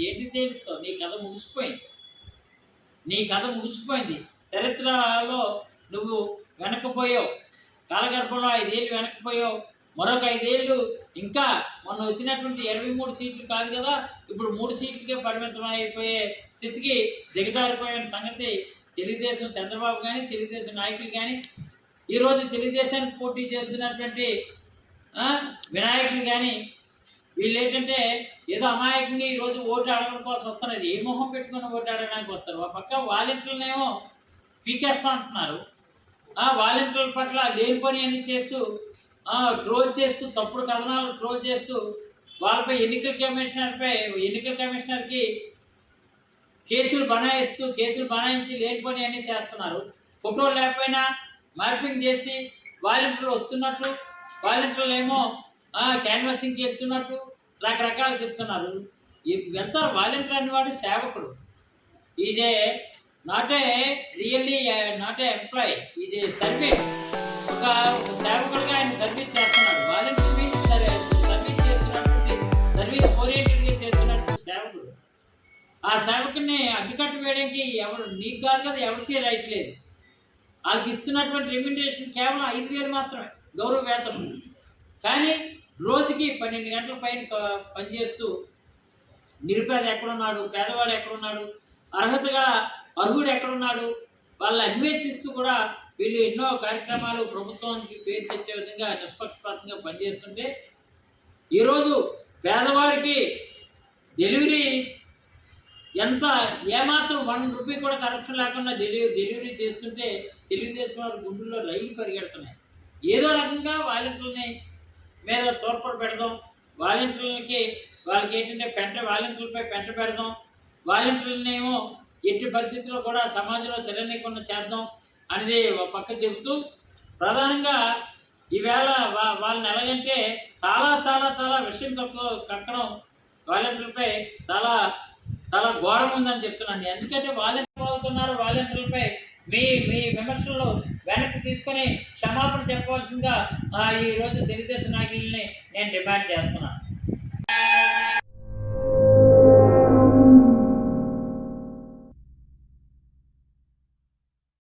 తేలుస్తావు నీ కథ ముగిసిపోయింది. నీ కథ ముగిసిపోయింది. చరిత్రలో నువ్వు వెనకపోయావు. కాలగర్భంలో ఐదేళ్ళు వెనకపోయావు. మరొక ఐదేళ్ళు ఇంకా మొన్న వచ్చినటువంటి ఇరవై మూడు సీట్లు కాదు కదా ఇప్పుడు మూడు సీట్లకే పరిమితం అయిపోయే స్థితికి దిగజారిపోయిన సంగతి తెలుగుదేశం చంద్రబాబు కానీ తెలుగుదేశం నాయకులు కానీ ఈరోజు తెలుగుదేశానికి పోటీ చేస్తున్నటువంటి వినాయకులు కానీ వీళ్ళు ఏంటంటే ఏదో అమాయకంగా ఈరోజు ఓటు ఆడడం కోసం వస్తున్నారు ఏ మొహం పెట్టుకుని ఓటు ఆడడానికి వస్తారు? ఒక పక్క వాలంటీర్లనేమో పీకేస్తా అంటున్నారు ఆ వాలంటీర్ల పట్ల లేని పని అన్ని చేస్తూ ట్రోల్ చేస్తూ తప్పుడు కథనాలు ట్రోల్ చేస్తూ వాళ్ళపై ఎన్నికల కమిషనర్పై ఎన్నికల కమిషనర్కి కేసులు బనాయిస్తూ కేసులు బనాయించి లేని పని అన్నీ చేస్తున్నారు. ఫోటోలు లేకపోయినా మార్పింగ్ చేసి వాలంటీర్లు వస్తున్నట్టు వాలంటీర్లు ఏమో క్యాన్వాసింగ్కి వెళ్తున్నట్టు రకరకాలు చెప్తున్నారు. ఈ వెళ్తారు వాలంటీర్ అనేవాడు సేవకుడు. Is a not a really not a employee is a service ఒక సేవకుడుగా ఆయన సర్వీస్ చేస్తున్నాడు. వాలంటీర్ సర్వీస్ చేస్తున్నటువంటి సర్వీస్ ఓరియంటెడ్గా చేస్తున్నటువంటి సేవకుడు. ఆ సేవకుడిని అడ్డుకట్టు వేయడానికి ఎవరు నీకు కాదు కదా ఎవరికీ రైట్ లేదు. వాళ్ళకి ఇస్తున్నటువంటి రెమ్యునరేషన్ కేవలం ఐదు వేలు మాత్రమే గౌరవ వేతనం. కానీ రోజుకి పన్నెండు గంటల పైన పనిచేస్తూ నిరుపేద ఎక్కడున్నాడు పేదవాడు ఎక్కడున్నాడు అర్హతగా అర్హుడు ఎక్కడున్నాడు వాళ్ళని అన్వేషిస్తూ కూడా వీళ్ళు ఎన్నో కార్యక్రమాలు ప్రభుత్వానికి పేరు తెచ్చే విధంగా నిష్పక్షపాతంగా పనిచేస్తుంటే ఈరోజు పేదవారికి డెలివరీ ఎంత ఏమాత్రం వన్ రూపీ కూడా కరప్షన్ లేకుండా డెలివరీ డెలివరీ చేస్తుంటే తెలుగుదేశం వారి గుండెల్లో రైలు పరిగెడుతున్నాయి. ఏదో రకంగా వాలంటీర్లని మీద తోడ్పడి పెడదాం. వాలంటీర్లకి వాళ్ళకి ఏంటంటే పెంట వాలంటీర్లపై పెంట పెడదాం. వాలంటీర్లనేమో ఎట్టి పరిస్థితుల్లో కూడా సమాజంలో తెరనీయకుండా చేద్దాం అనేది ఒక పక్క చెబుతూ ప్రధానంగా ఈవేళ వా వాళ్ళని ఎలాగంటే చాలా చాలా చాలా విషయం కక్క కక్కడం వాలంటీర్లపై చాలా చాలా ఘోరం ఉందని చెప్తున్నాను. ఎందుకంటే వాలంటీర్ అవుతున్నారు వాలంటీర్లపై మీ మీ విమర్శలు వెనక్కి తీసుకొని క్షమాపణ చెప్పవలసిందిగా ఈరోజు ఈ రోజు తెలుగుదేశం నాయకుల్ని నేను డిమాండ్ చేస్తున్నాను